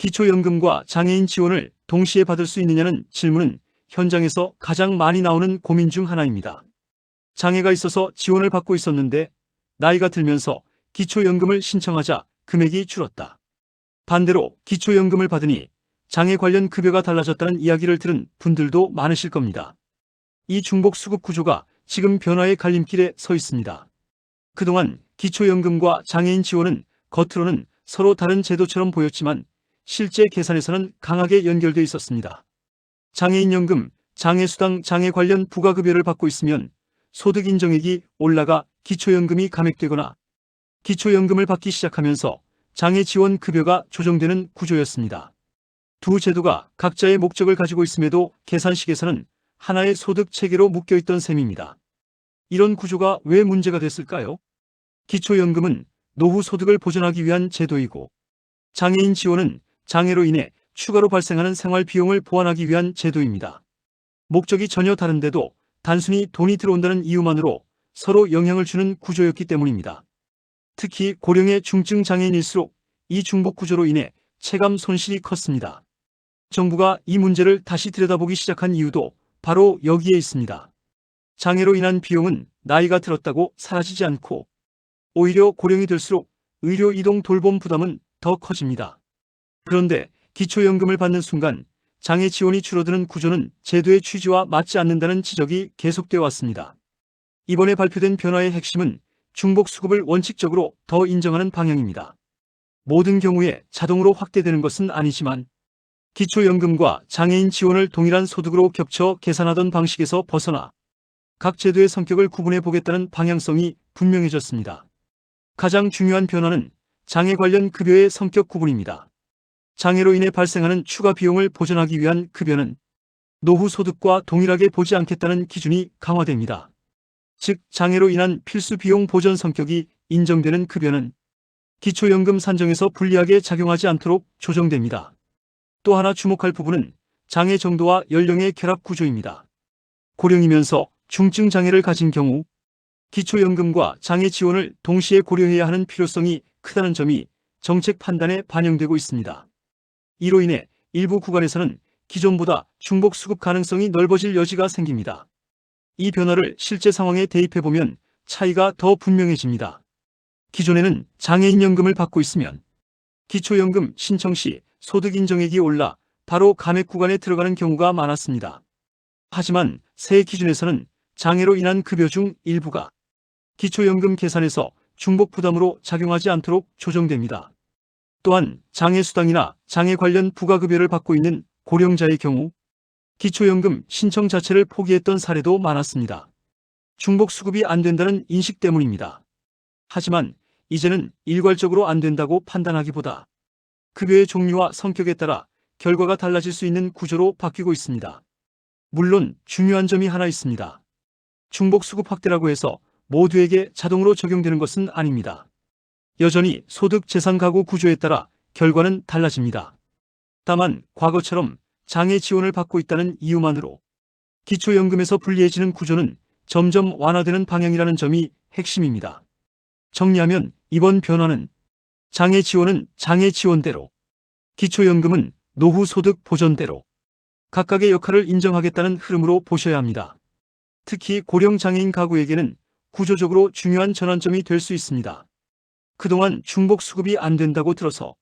기초연금과 장애인 지원을 동시에 받을 수 있느냐는 질문은 현장에서 가장 많이 나오는 고민 중 하나입니다. 장애가 있어서 지원을 받고 있었는데 나이가 들면서 기초연금을 신청하자 금액이 줄었다. 반대로 기초연금을 받으니 장애 관련 급여가 달라졌다는 이야기를 들은 분들도 많으실 겁니다. 이 중복 수급 구조가 지금 변화의 갈림길에 서 있습니다. 그동안 기초연금과 장애인 지원은 겉으로는 서로 다른 제도처럼 보였지만 실제 계산에서는 강하게 연결돼 있었습니다. 장애인연금, 장애수당, 장애 관련 부가급여를 받고 있으면 소득 인정액이 올라가 기초연금이 감액되거나 기초연금을 받기 시작하면서 장애 지원 급여가 조정되는 구조였습니다. 두 제도가 각자의 목적을 가지고 있음에도 계산식에서는 하나의 소득 체계로 묶여있던 셈입니다. 이런 구조가 왜 문제가 됐을까요? 기초연금은 노후 소득을 보전하기 위한 제도이고 장애인 지원은 장애로 인해 추가로 발생하는 생활 비용을 보완하기 위한 제도입니다. 목적이 전혀 다른데도 단순히 돈이 들어온다는 이유만으로 서로 영향을 주는 구조였기 때문입니다. 특히 고령의 중증 장애인일수록 이 중복 구조로 인해 체감 손실이 컸습니다. 정부가 이 문제를 다시 들여다보기 시작한 이유도 바로 여기에 있습니다. 장애로 인한 비용은 나이가 들었다고 사라지지 않고 오히려 고령이 될수록 의료 이동 돌봄 부담은 더 커집니다. 그런데 기초연금을 받는 순간 장애 지원이 줄어드는 구조는 제도의 취지와 맞지 않는다는 지적이 계속되어 왔습니다. 이번에 발표된 변화의 핵심은 중복 수급을 원칙적으로 더 인정하는 방향입니다. 모든 경우에 자동으로 확대되는 것은 아니지만 기초연금과 장애인 지원을 동일한 소득으로 겹쳐 계산하던 방식에서 벗어나 각 제도의 성격을 구분해 보겠다는 방향성이 분명해졌습니다. 가장 중요한 변화는 장애 관련 급여의 성격 구분입니다. 장애로 인해 발생하는 추가 비용을 보전하기 위한 급여는 노후 소득과 동일하게 보지 않겠다는 기준이 강화됩니다. 즉, 장애로 인한 필수 비용 보전 성격이 인정되는 급여는 기초연금 산정에서 불리하게 작용하지 않도록 조정됩니다. 또 하나 주목할 부분은 장애 정도와 연령의 결합 구조입니다. 고령이면서 중증 장애를 가진 경우 기초연금과 장애 지원을 동시에 고려해야 하는 필요성이 크다는 점이 정책 판단에 반영되고 있습니다. 이로 인해 일부 구간에서는 기존보다 중복 수급 가능성이 넓어질 여지가 생깁니다. 이 변화를 실제 상황에 대입해보면 차이가 더 분명해집니다. 기존에는 장애인연금을 받고 있으면 기초연금 신청 시 소득 인정액이 올라 바로 감액 구간에 들어가는 경우가 많았습니다. 하지만 새 기준에서는 장애로 인한 급여 중 일부가 기초연금 계산에서 중복 부담으로 작용하지 않도록 조정됩니다. 또한 장애수당이나 장애 관련 부가급여를 받고 있는 고령자의 경우 기초연금 신청 자체를 포기했던 사례도 많았습니다. 중복 수급이 안 된다는 인식 때문입니다. 하지만 이제는 일괄적으로 안 된다고 판단하기보다 급여의 종류와 성격에 따라 결과가 달라질 수 있는 구조로 바뀌고 있습니다. 물론 중요한 점이 하나 있습니다. 중복 수급 확대라고 해서 모두에게 자동으로 적용되는 것은 아닙니다. 여전히 소득 재산 가구 구조에 따라 결과는 달라집니다. 다만 과거처럼 장애 지원을 받고 있다는 이유만으로 기초연금에서 불리해지는 구조는 점점 완화되는 방향이라는 점이 핵심입니다. 정리하면 이번 변화는 장애 지원은 장애 지원대로, 기초연금은 노후 소득 보전대로 각각의 역할을 인정하겠다는 흐름으로 보셔야 합니다. 특히 고령 장애인 가구에게는 구조적으로 중요한 전환점이 될 수 있습니다. 그동안 중복 수급이 안 된다고 들어서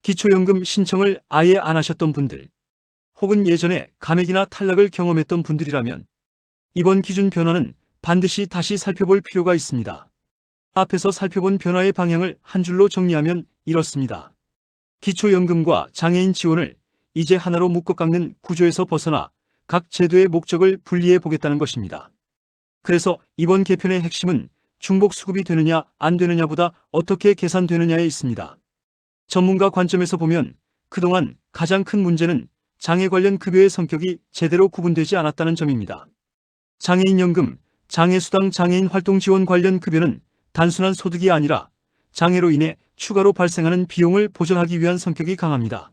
기초연금 신청을 아예 안 하셨던 분들, 혹은 예전에 감액이나 탈락을 경험했던 분들이라면 이번 기준 변화는 반드시 다시 살펴볼 필요가 있습니다. 앞에서 살펴본 변화의 방향을 한 줄로 정리하면 이렇습니다. 기초연금과 장애인 지원을 이제 하나로 묶어 깎는 구조에서 벗어나 각 제도의 목적을 분리해 보겠다는 것입니다. 그래서 이번 개편의 핵심은 중복 수급이 되느냐 안 되느냐보다 어떻게 계산되느냐에 있습니다. 전문가 관점에서 보면 그동안 가장 큰 문제는 장애 관련 급여의 성격이 제대로 구분되지 않았다는 점입니다. 장애인연금, 장애수당 장애인 활동 지원 관련 급여는 단순한 소득이 아니라 장애로 인해 추가로 발생하는 비용을 보전하기 위한 성격이 강합니다.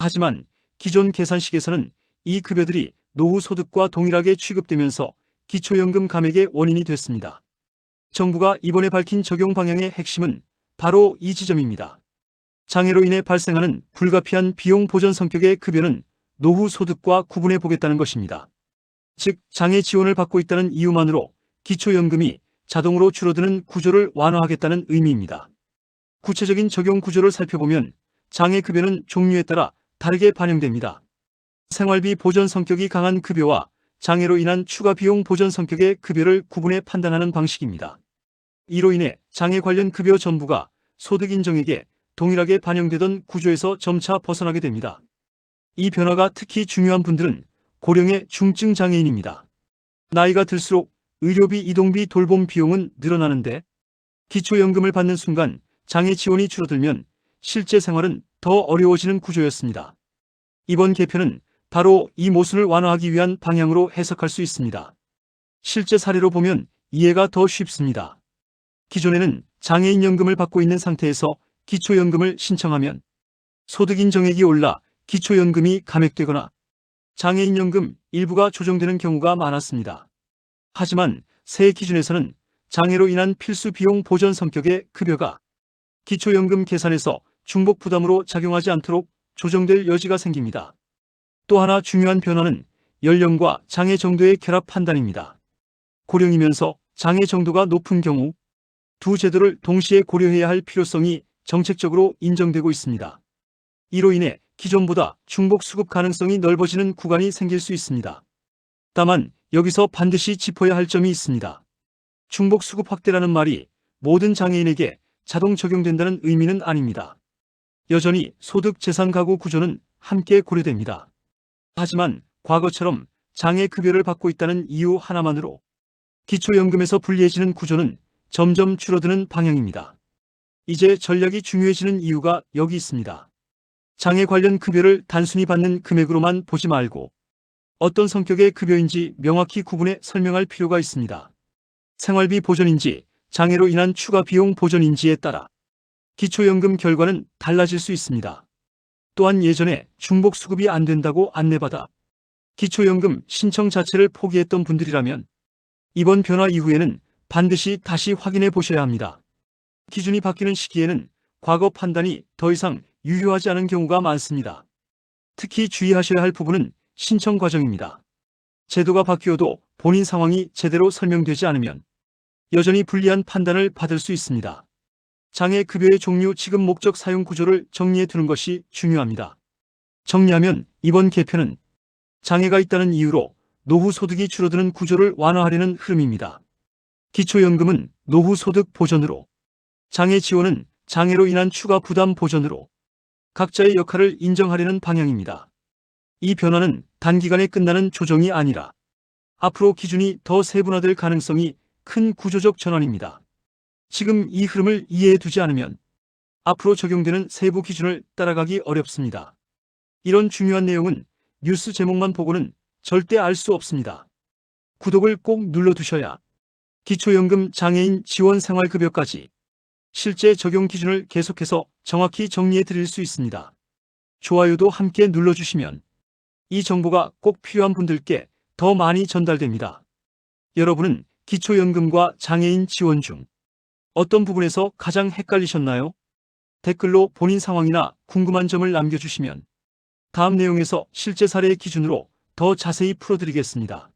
하지만 기존 계산식에서는 이 급여들이 노후 소득과 동일하게 취급되면서 기초연금 감액의 원인이 됐습니다. 정부가 이번에 밝힌 적용 방향의 핵심은 바로 이 지점입니다. 장애로 인해 발생하는 불가피한 비용 보전 성격의 급여는 노후 소득과 구분해 보겠다는 것입니다. 즉, 장애 지원을 받고 있다는 이유만으로 기초연금이 자동으로 줄어드는 구조를 완화하겠다는 의미입니다. 구체적인 적용 구조를 살펴보면 장애 급여는 종류에 따라 다르게 반영됩니다. 생활비 보전 성격이 강한 급여와 장애로 인한 추가 비용 보전 성격의 급여를 구분해 판단하는 방식입니다. 이로 인해 장애 관련 급여 전부가 소득 인정에게 동일하게 반영되던 구조에서 점차 벗어나게 됩니다. 이 변화가 특히 중요한 분들은 고령의 중증 장애인입니다. 나이가 들수록 의료비, 이동비, 돌봄 비용은 늘어나는데 기초연금을 받는 순간 장애 지원이 줄어들면 실제 생활은 더 어려워지는 구조였습니다. 이번 개편은 바로 이 모순을 완화하기 위한 방향으로 해석할 수 있습니다. 실제 사례로 보면 이해가 더 쉽습니다. 기존에는 장애인 연금을 받고 있는 상태에서 기초연금을 신청하면 소득 인정액이 올라 기초연금이 감액되거나 장애인 연금 일부가 조정되는 경우가 많았습니다. 하지만 새 기준에서는 장애로 인한 필수 비용 보전 성격의 급여가 기초연금 계산에서 중복 부담으로 작용하지 않도록 조정될 여지가 생깁니다. 또 하나 중요한 변화는 연령과 장애 정도의 결합 판단입니다. 고령이면서 장애 정도가 높은 경우 두 제도를 동시에 고려해야 할 필요성이 정책적으로 인정되고 있습니다. 이로 인해 기존보다 중복 수급 가능성이 넓어지는 구간이 생길 수 있습니다. 다만 여기서 반드시 짚어야 할 점이 있습니다. 중복 수급 확대라는 말이 모든 장애인에게 자동 적용된다는 의미는 아닙니다. 여전히 소득 재산 가구 구조는 함께 고려됩니다. 하지만 과거처럼 장애 급여를 받고 있다는 이유 하나만으로 기초연금에서 불리해지는 구조는 점점 줄어드는 방향입니다. 이제 전략이 중요해지는 이유가 여기 있습니다. 장애 관련 급여를 단순히 받는 금액으로만 보지 말고 어떤 성격의 급여인지 명확히 구분해 설명할 필요가 있습니다. 생활비 보전인지 장애로 인한 추가 비용 보전인지에 따라 기초연금 결과는 달라질 수 있습니다. 또한 예전에 중복 수급이 안 된다고 안내받아 기초연금 신청 자체를 포기했던 분들이라면 이번 변화 이후에는 반드시 다시 확인해 보셔야 합니다. 기준이 바뀌는 시기에는 과거 판단이 더 이상 유효하지 않은 경우가 많습니다. 특히 주의하셔야 할 부분은 신청 과정입니다. 제도가 바뀌어도 본인 상황이 제대로 설명되지 않으면 여전히 불리한 판단을 받을 수 있습니다. 장애 급여의 종류, 지급 목적 사용 구조를 정리해 두는 것이 중요합니다. 정리하면 이번 개편은 장애가 있다는 이유로 노후 소득이 줄어드는 구조를 완화하려는 흐름입니다. 기초연금은 노후 소득 보전으로, 장애 지원은 장애로 인한 추가 부담 보전으로 각자의 역할을 인정하려는 방향입니다. 이 변화는 단기간에 끝나는 조정이 아니라 앞으로 기준이 더 세분화될 가능성이 큰 구조적 전환입니다. 지금 이 흐름을 이해해 두지 않으면 앞으로 적용되는 세부 기준을 따라가기 어렵습니다. 이런 중요한 내용은 뉴스 제목만 보고는 절대 알 수 없습니다. 구독을 꼭 눌러두셔야 기초연금 장애인 지원 생활급여까지 실제 적용 기준을 계속해서 정확히 정리해 드릴 수 있습니다. 좋아요도 함께 눌러주시면 이 정보가 꼭 필요한 분들께 더 많이 전달됩니다. 여러분은 기초연금과 장애인 지원 중 어떤 부분에서 가장 헷갈리셨나요? 댓글로 본인 상황이나 궁금한 점을 남겨주시면 다음 내용에서 실제 사례의 기준으로 더 자세히 풀어드리겠습니다.